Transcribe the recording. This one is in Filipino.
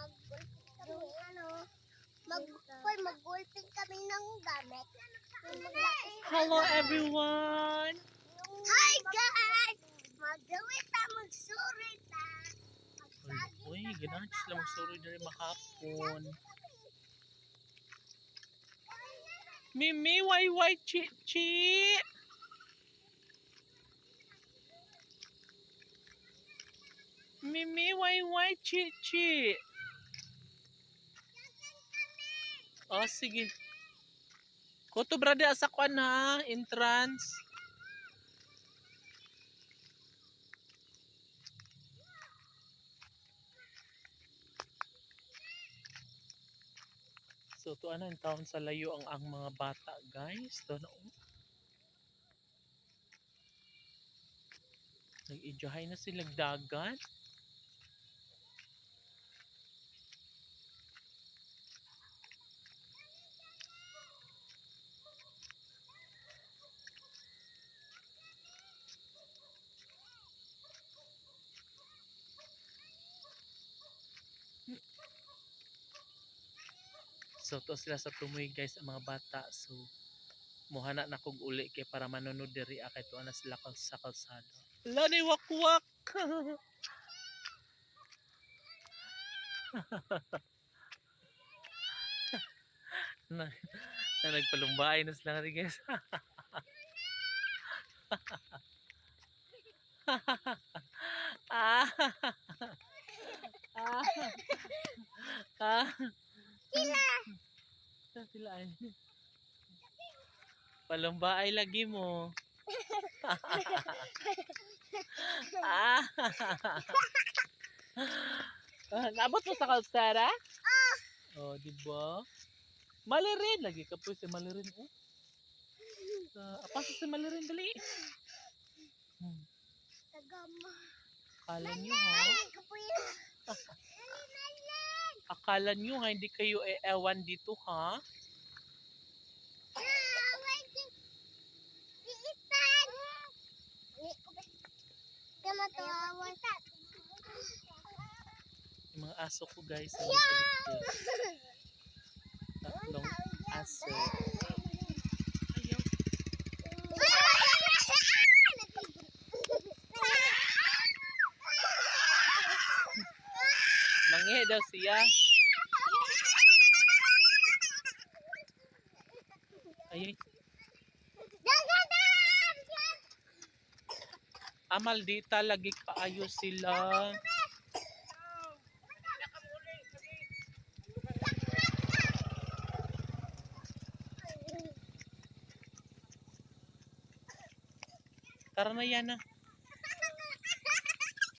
mag-gulping kami. ano, mag, Koy, mag-gulping kami ng gamit. Hello everyone! Hi guys! Magawin ta, magsuri ta. Uy, ganahan sila magsuri na rin mahapon. Mimi, why why chi chi? Mimi, why why chi chi? Oh, sige. Koto brade asa kwan ha, entrance. So, to ano, taon sa layo ang ang mga bata, guys. To na, oh. Nag-enjoy na silang dagat. So to sila sa tumoy guys ang mga bata. So muhana na kog uli kay para manunod diri kay to na sila kal- sa kalsada. Lani wakwak. na, na nagpalumbay na sila rin guys. ah. ah. ah. Sila! Saan sila ay? Palumbaay lagi mo. ah. ah, Nabot mo sa kalsada? Oh, di ba? Malirin lagi ka po si Malirin oh. Uh, apa si Malirin dali? Hmm. Tagama. Akala nyo ha? Ay, kapuya. Akala nyo ha, hindi kayo e ewan dito ha? Yung mga aso ko guys, likod. Tatlong aso. Mangihi daw siya. Ay, amal dita lagi kaayo sila. Tara na yan ah.